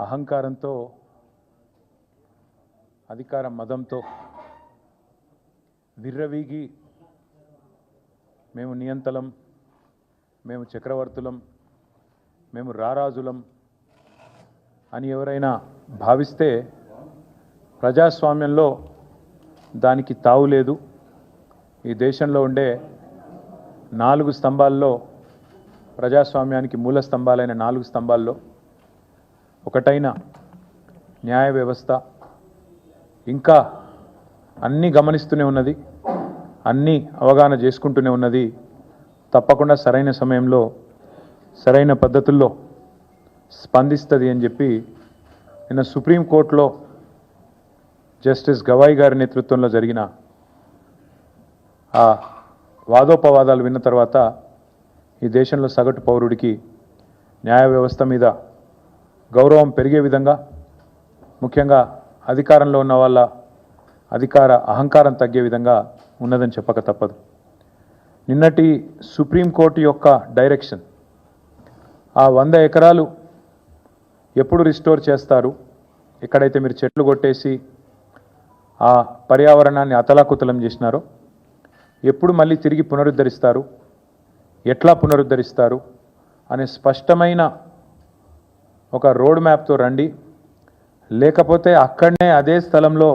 అహంకారంతో అధికార మదంతో విర్రవీగి మేము నియంతలం మేము చక్రవర్తులం మేము రారాజులం అని ఎవరైనా భావిస్తే ప్రజాస్వామ్యంలో దానికి తావు లేదు. ఈ దేశంలో ఉండే నాలుగు స్తంభాల్లో ప్రజాస్వామ్యానికి మూల స్తంభాలైన నాలుగు స్తంభాల్లో ఒకటైన న్యాయ వ్యవస్థ. ఇంకా అన్నీ గమనిస్తూనే ఉన్నది అన్నీ అవగాహన చేసుకుంటూనే ఉన్నది. తప్పకుండా సరైన సమయంలో సరైన పద్ధతుల్లో స్పందిస్తుంది అని చెప్పి నిన్న సుప్రీంకోర్టులో జస్టిస్ గవాయి గారి నేతృత్వంలో జరిగిన ఆ వాదోపవాదాలు విన్న తర్వాత ఈ దేశంలో సగటు పౌరుడికి న్యాయ వ్యవస్థ మీద గౌరవం పెరిగే విధంగా ముఖ్యంగా అధికారంలో ఉన్న వాళ్ళ అధికార అహంకారం తగ్గే విధంగా ఉన్నదని చెప్పక తప్పదు. నిన్నటి సుప్రీంకోర్టు యొక్క డైరెక్షన్ ఆ వంద ఎకరాలు ఎప్పుడు రిస్టోర్ చేస్తారు ఎక్కడైతే మీరు చెట్లు కొట్టేసి ఆ పర్యావరణాన్ని అతలాకుతలం చేసినారో ఎప్పుడు మళ్ళీ తిరిగి పునరుద్ధరిస్తారు ఎట్లా పునరుద్ధరిస్తారు అనే స్పష్టమైన ఒక రోడ్ మ్యాప్తో రండి. లేకపోతే అక్కడనే అదే స్థలంలో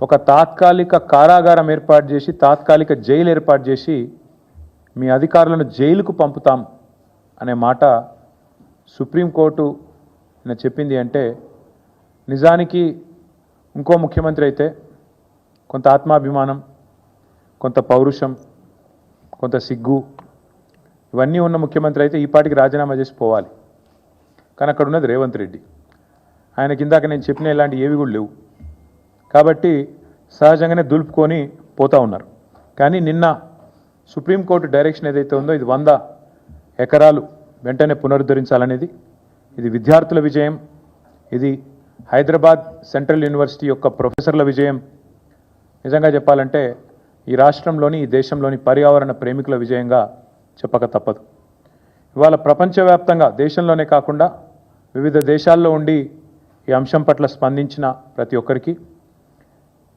ఒక తాత్కాలిక కారాగారం ఏర్పాటు చేసి తాత్కాలిక జైలు ఏర్పాటు చేసి మీ అధికారులను జైలుకు పంపుతాం అనే మాట సుప్రీంకోర్టు నేను చెప్పింది అంటే నిజానికి ఇంకో ముఖ్యమంత్రి అయితే కొంత ఆత్మాభిమానం కొంత పౌరుషం కొంత సిగ్గు ఇవన్నీ ఉన్న ముఖ్యమంత్రి అయితే ఈ పాటికి రాజీనామా చేసి పోవాలి. కానీ అక్కడ ఉన్నది రేవంత్ రెడ్డి. ఆయన కిందాక నేను చెప్పిన ఇలాంటి ఏవి కూడా లేవు. కాబట్టి సహజంగానే దులుపుకొని పోతా ఉన్నారు. కానీ నిన్న సుప్రీంకోర్టు డైరెక్షన్ ఏదైతే ఉందో ఇది వంద ఎకరాలు వెంటనే పునరుద్ధరించాలనేది ఇది విద్యార్థుల విజయం ఇది హైదరాబాద్ సెంట్రల్ యూనివర్సిటీ యొక్క ప్రొఫెసర్ల విజయం. నిజంగా చెప్పాలంటే ఈ రాష్ట్రంలోని ఈ దేశంలోని పర్యావరణ ప్రేమికుల విజయంగా చెప్పక తప్పదు. ఇవాళ ప్రపంచవ్యాప్తంగా దేశంలోనే కాకుండా వివిధ దేశాల్లో ఉండి ఈ అంశం పట్ల స్పందించిన ప్రతి ఒక్కరికి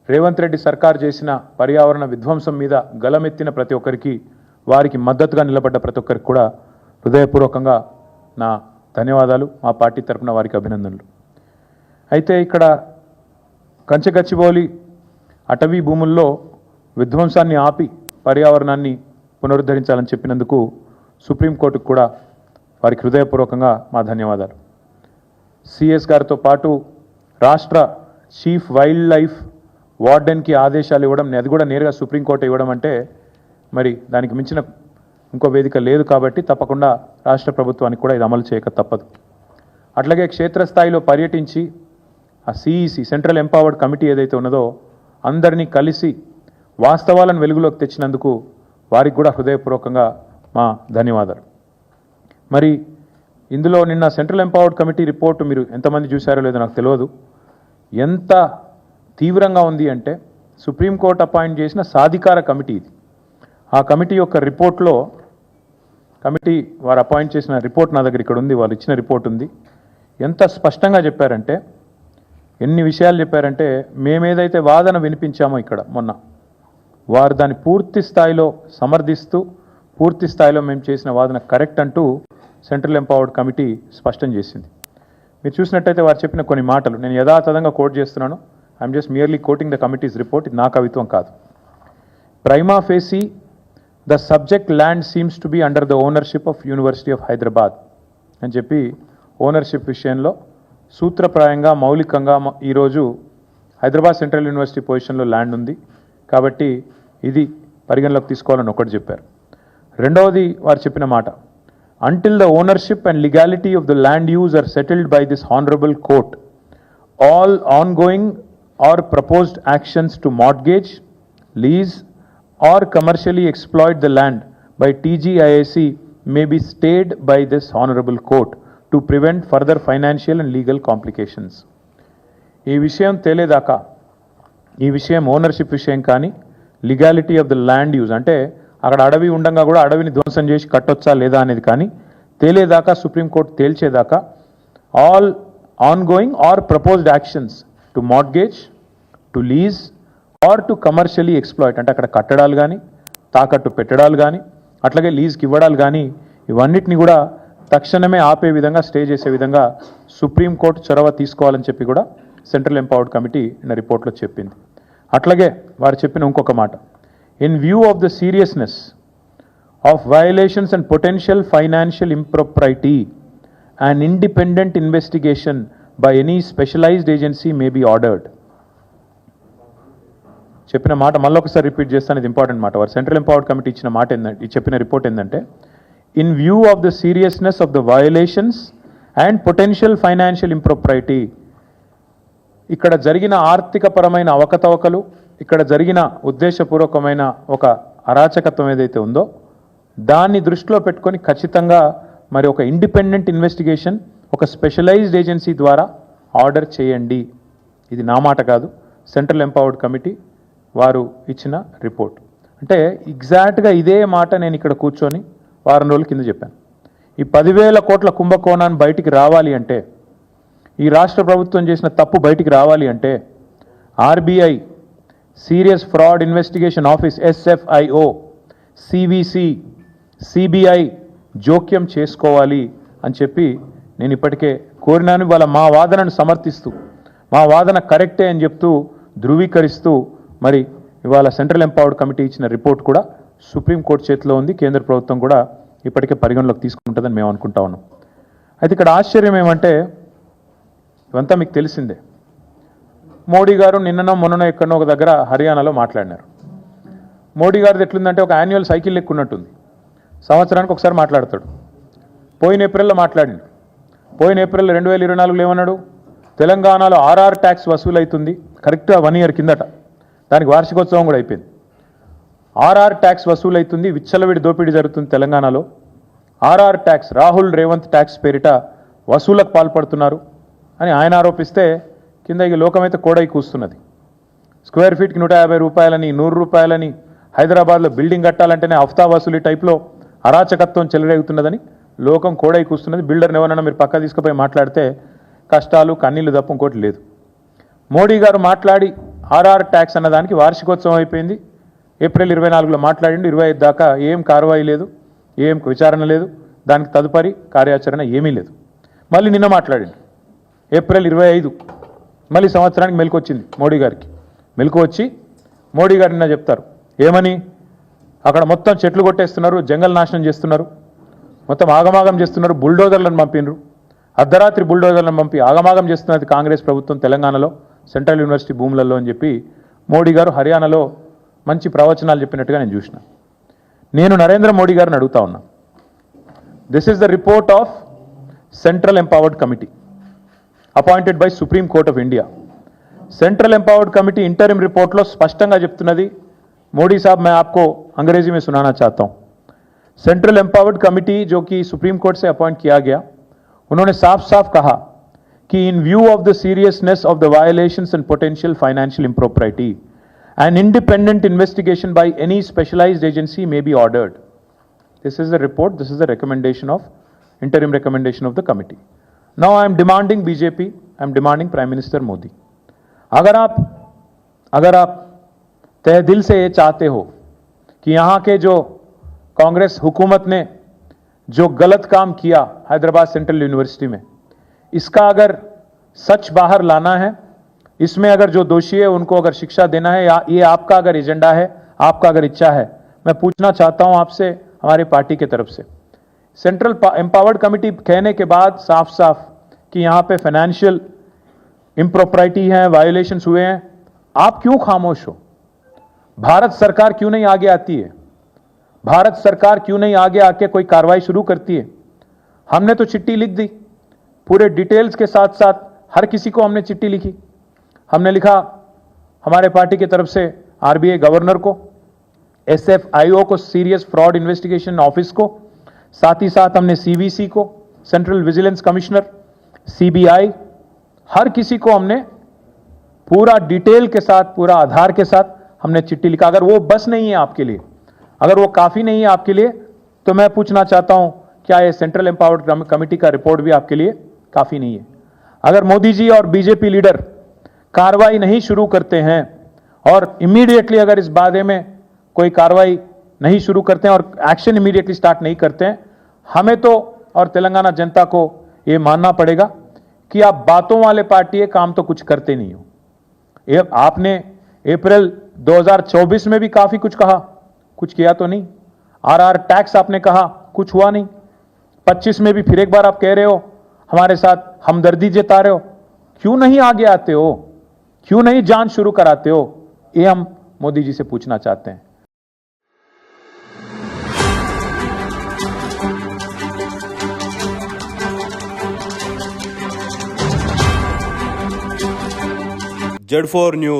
రేవంత్ రెడ్డి సర్కార్ చేసిన పర్యావరణ విధ్వంసం మీద గలమెత్తిన ప్రతి ఒక్కరికి వారికి మద్దతుగా నిలబడ్డ ప్రతి ఒక్కరికి కూడా హృదయపూర్వకంగా నా ధన్యవాదాలు. మా పార్టీ తరపున వారికి అభినందనలు. అయితే ఇక్కడ కంచగచ్చిబౌలి అటవీ భూముల్లో విధ్వంసాన్ని ఆపి పర్యావరణాన్ని పునరుద్ధరించాలని చెప్పినందుకు సుప్రీంకోర్టుకు కూడా వారికి హృదయపూర్వకంగా మా ధన్యవాదాలు. సిఎస్ గారితో పాటు రాష్ట్ర చీఫ్ వైల్డ్ లైఫ్ వార్డెన్కి ఆదేశాలు ఇవ్వడం అది కూడా నేరుగా సుప్రీంకోర్టు ఇవ్వడం అంటే మరి దానికి మించిన ఇంకో వేదిక లేదు కాబట్టి తప్పకుండా రాష్ట్ర ప్రభుత్వానికి కూడా ఇది అమలు చేయక తప్పదు. అట్లాగే క్షేత్రస్థాయిలో పర్యటించి ఆ సిఈసి సెంట్రల్ ఎంపవర్డ్ కమిటీ ఏదైతే ఉన్నదో అందరినీ కలిసి వాస్తవాలను వెలుగులోకి తెచ్చినందుకు వారికి కూడా హృదయపూర్వకంగా మా ధన్యవాదాలు. మరి ఇందులో నిన్న సెంట్రల్ ఎంపవర్డ్ కమిటీ రిపోర్టు మీరు ఎంతమంది చూశారో లేదో నాకు తెలియదు. ఎంత తీవ్రంగా ఉంది అంటే సుప్రీంకోర్టు అపాయింట్ చేసిన సాధికార కమిటీ ఇది. ఆ కమిటీ యొక్క రిపోర్ట్లో కమిటీ వారు అపాయింట్ చేసిన రిపోర్ట్ నా దగ్గర ఇక్కడ ఉంది వాళ్ళు ఇచ్చిన రిపోర్ట్ ఉంది. ఎంత స్పష్టంగా చెప్పారంటే ఎన్ని విషయాలు చెప్పారంటే మేమేదైతే వాదన వినిపించామో ఇక్కడ మొన్న వారు దాన్ని పూర్తి స్థాయిలో సమర్థిస్తూ పూర్తి స్థాయిలో మేము చేసిన వాదన కరెక్ట్ అంటూ సెంట్రల్ ఎంపవర్డ్ కమిటీ స్పష్టం చేసింది. మీరు చూసినట్టయితే వారు చెప్పిన కొన్ని మాటలు. నేను యథాతథంగా కోట్ చేస్తున్నాను. I'm just merely quoting the committee's report ఇది నా కవిత్వం కాదు. Prima facie the subject land seems to be under the ownership of university of Hyderabad అని చెప్పి ఓనర్షిప్ విషయంలో సూత్రప్రాయంగా మౌలికంగా ఈరోజు హైదరాబాద్ సెంట్రల్ యూనివర్సిటీ పొజిషన్లో ల్యాండ్ ఉంది. కాబట్టి ఇది పరిగణలోకి తీసుకోవాలని ఒకటి చెప్పారు. రెండవది వారు చెప్పిన మాట until the ownership and legality of the land use are settled by this honourable court all ongoing or proposed actions to mortgage lease or commercially exploited the land by TGIIC may be stayed by this honourable court to prevent further financial and legal complications ఈ విషయం తెలియదాకా ఈ విషయం ownership విషయం కానీ legality of the land use అంటే అక్కడ అడవి ఉండగా కూడా అడవిని ధ్వంసం చేసి కట్టొచ్చా లేదా అనేది కానీ తేలేదాకా supreme court తేల్చేదాకా all ongoing or proposed actions to mortgage to lease or to commercially exploit. అంటే అక్కడ కట్టడాలు కానీ తాకట్టు పెట్టడాలు కానీ అట్లాగే లీజ్కి ఇవ్వడాలు కానీ ఇవన్నిటిని కూడా తక్షణమే ఆపే విధంగా స్టే చేసే విధంగా సుప్రీంకోర్టు చొరవ తీసుకోవాలని చెప్పి కూడా సెంట్రల్ ఎంపవర్డ్ కమిటీ నిన్న రిపోర్ట్లో చెప్పింది. అట్లాగే వారు చెప్పిన ఇంకొక మాట. In view of the seriousness of violations and potential financial impropriety, an independent investigation by any specialized agency may be ordered. చెప్పిన మాట మళ్ళీ ఒకసారి రిపీట్ చేస్తాను ఇది ఇంపార్టెంట్ మాట వారు సెంట్రల్ ఎంపవర్డ్ కమిటీ ఇచ్చిన మాట ఏంటంటే చెప్పిన రిపోర్ట్ ఏంటంటే in view of the seriousness of the violations and potential financial impropriety ఇక్కడ జరిగిన ఆర్థికపరమైన అవకతవకలు ఇక్కడ జరిగిన ఉద్దేశపూర్వకమైన ఒక అరాచకత్వం ఏదైతే ఉందో దాన్ని దృష్టిలో పెట్టుకొని ఖచ్చితంగా మరి ఒక ఇండిపెండెంట్ ఇన్వెస్టిగేషన్ ఒక స్పెషలైజ్డ్ ఏజెన్సీ ద్వారా ఆర్డర్ చేయండి. ఇది నా మాట కాదు సెంట్రల్ ఎంపవర్డ్ కమిటీ వారు ఇచ్చిన రిపోర్ట్. అంటే ఎగ్జాక్ట్గా ఇదే మాట నేను ఇక్కడ కూర్చొని వారం రోజుల కింద చెప్పాను. ఈ పదివేల కోట్ల కుంభకోణాన్ని బయటికి రావాలి అంటే ఈ రాష్ట్ర ప్రభుత్వం చేసిన తప్పు బయటికి రావాలి అంటే RBI serious fraud investigation office SFIO CVC CBI జోక్యం చేసుకోవాలి అని చెప్పి నేను ఇప్పటికే కోరినాను. వాళ్ళ మా వాదనను సమర్థిస్తూ మా వాదన కరెక్టే అని చెప్తూ ధృవీకరిస్తూ మరి ఇవాళ సెంట్రల్ ఎంపవర్డ్ కమిటీ ఇచ్చిన రిపోర్ట్ కూడా సుప్రీంకోర్టు చేతిలో ఉంది. కేంద్ర ప్రభుత్వం కూడా ఇప్పటికే పరిగణలోకి తీసుకుంటుందని మేము అనుకుంటా ఉన్నాం. అయితే ఇక్కడ ఆశ్చర్యం ఏమంటే ఇవంతా మీకు తెలిసిందే. మోడీ గారు నిన్ననో మొన్ననో ఎక్కడో ఒక దగ్గర హర్యానాలో మాట్లాడినారు. మోడీ గారిది ఎట్లుందంటే ఒక యాన్యువల్ సైకిల్ లెక్క ఉన్నట్టుంది. సంవత్సరానికి ఒకసారి మాట్లాడతాడు. పోయిన ఏప్రిల్లో మాట్లాడిండు. పోయిన ఏప్రిల్ రెండు వేల ఇరవై నాలుగులో ఏమన్నాడు? తెలంగాణలో ఆర్ఆర్ ట్యాక్స్ వసూలు అవుతుంది కరెక్ట్గా వన్ ఇయర్ కిందట. దానికి వార్షికోత్సవం కూడా అయిపోయింది. ఆర్ఆర్ ట్యాక్స్ వసూలు అవుతుంది విచ్చలవిడి దోపిడీ జరుగుతుంది తెలంగాణలో. RR tax Rahul Revanth tax పేరిట వసూలకు పాల్పడుతున్నారు. అని ఆయన ఆరోపిస్తే కింద ఈ లోకమైతే కోడై కూస్తున్నది. స్క్వేర్ ఫీట్కి నూట యాభై రూపాయలని నూరు రూపాయలని హైదరాబాద్లో బిల్డింగ్ కట్టాలంటేనే హఫ్తా వసూలి టైప్లో అరాచకత్వం చెలరేగుతున్నదని లోకం కోడై కూస్తున్నది. బిల్డర్ని ఎవరన్నా మీరు పక్క తీసుకుపోయి మాట్లాడితే కష్టాలు కన్నీళ్ళు తప్ప ఇంకోటి లేదు. మోడీ గారు మాట్లాడి ఆర్ఆర్ ట్యాక్స్ అన్నదానికి వార్షికోత్సవం అయిపోయింది. ఏప్రిల్ ఇరవై నాలుగులో మాట్లాడిండు. ఇరవై ఐదు దాకా ఏం కార్వాయి లేదు ఏం విచారణ లేదు. దానికి తదుపరి కార్యాచరణ ఏమీ లేదు. మళ్ళీ నిన్న మాట్లాడిండు. ఏప్రిల్ ఇరవై ఐదు. మళ్ళీ సంవత్సరానికి మెలకు వచ్చింది మోడీ గారికి. మెలకు వచ్చి మోడీ గారు నా చెప్తారు. ఏమని? అక్కడ మొత్తం చెట్లు కొట్టేస్తున్నారు జంగల్ నాశనం చేస్తున్నారు మొత్తం ఆగమాగం చేస్తున్నారు బుల్డోజర్లను పంపినరు. అర్ధరాత్రి బుల్డోజర్లను పంపి ఆగమాగం చేస్తున్నది కాంగ్రెస్ ప్రభుత్వం తెలంగాణలో సెంట్రల్ యూనివర్సిటీ భూములలో అని చెప్పి మోడీ గారు హర్యానాలో మంచి ప్రవచనాలు చెప్పినట్టుగా నేను చూసిన. నేను నరేంద్ర మోడీ గారిని అడుగుతా ఉన్నా. This is the report of central empowered committee appointed by supreme court of India central empowered committee interim report లో స్పష్టంగా చెప్తున్నది మోడీ साहब मैं आपको अंग्रेजी में सुनाना चाहता हूं सेंट्रल एम्पावर्ड कमेटी जो कि सुप्रीम कोर्ट से अपॉइंट किया गया उन्होंने साफ साफ कहा कि in view of the seriousness of the violations and potential financial impropriety an independent investigation by any specialized agency may be ordered this is the report this is the recommendation of interim recommendation of the committee now I am demanding BJP I am demanding prime minister Modi अगर आप अगर आप तह दिल से ये चाहते हो कि यहाँ के जो कांग्रेस हुकूमत ने जो गलत काम किया हैदराबाद सेंट्रल यूनिवर्सिटी में, इसका अगर सच बाहर लाना है, इसमें अगर जो दोषी है उनको अगर शिक्षा देना है या ये आपका अगर एजेंडा है, आपका अगर इच्छा है, मैं पूछना चाहता हूँ आपसे, हमारी पार्टी की तरफ़ से। सेंट्रल एम्पावर्ड कमिटी कहने के बाद साफ़ साफ़ कि यहाँ पे फाइनेंशियल इम्प्रोपराइटी है वायोलेशंस हुए हैं। आप क्यों खामोश हो? भारत सरकार क्यों नहीं आगे आती है? भारत सरकार क्यों नहीं आगे आके कोई कार्रवाई शुरू करती है? हमने तो चिट्ठी लिख दी। पूरे डिटेल्स के साथ साथ हर किसी को हमने चिट्ठी लिखी। हमने लिखा, हमारे पार्टी की तरफ़ से आरबीआई गवर्नर को एसएफआईओ को सीरियस फ्रॉड इन्वेस्टिगेशन ऑफ़िस को साथ ही साथ हमने सीवीसी को सेंट्रल विजिलेंस कमिश्नर सीबीआई हर किसी को हमने पूरा डिटेल के साथ, पूरा आधार के साथ हमने चिट्ठी लिखा। अगर वो बस नहीं है आपके लिए, अगर वो काफ़ी नहीं है आपके लिए तो मैं पूछना चाहता हूँ, क्या ये सेंट्रल एम्पावर्ड कमेटी का रिपोर्ट भी आपके लिए काफ़ी नहीं है? अगर मोदी जी और बीजेपी लीडर कार्रवाई नहीं शुरू करते हैं, और इमीडिएटली अगर इस बारे में कोई कार्रवाई नहीं शुरू करते हैं और एक्शन इमीडिएटली स्टार्ट नहीं करते हैं। हमें तो और तेलंगाना जनता को ये मानना पड़ेगा कि आप बातों वाले पार्टी है काम तो कुछ करते नहीं हो। ये आपने अप्रैल 2024 में भी काफ़ी कुछ कहा, कुछ किया तो नहीं। आर आर टैक्स आपने कहा, कुछ हुआ नहीं। 25 में भी फिर एक बार आप कह रहे हो, हमारे साथ हमदर्दी जता रहे हो। क्यों नहीं आगे आते हो? क्यों नहीं जाँच शुरू कराते हो? ये हम मोदी जी से पूछना चाहते हैं। Z4 News.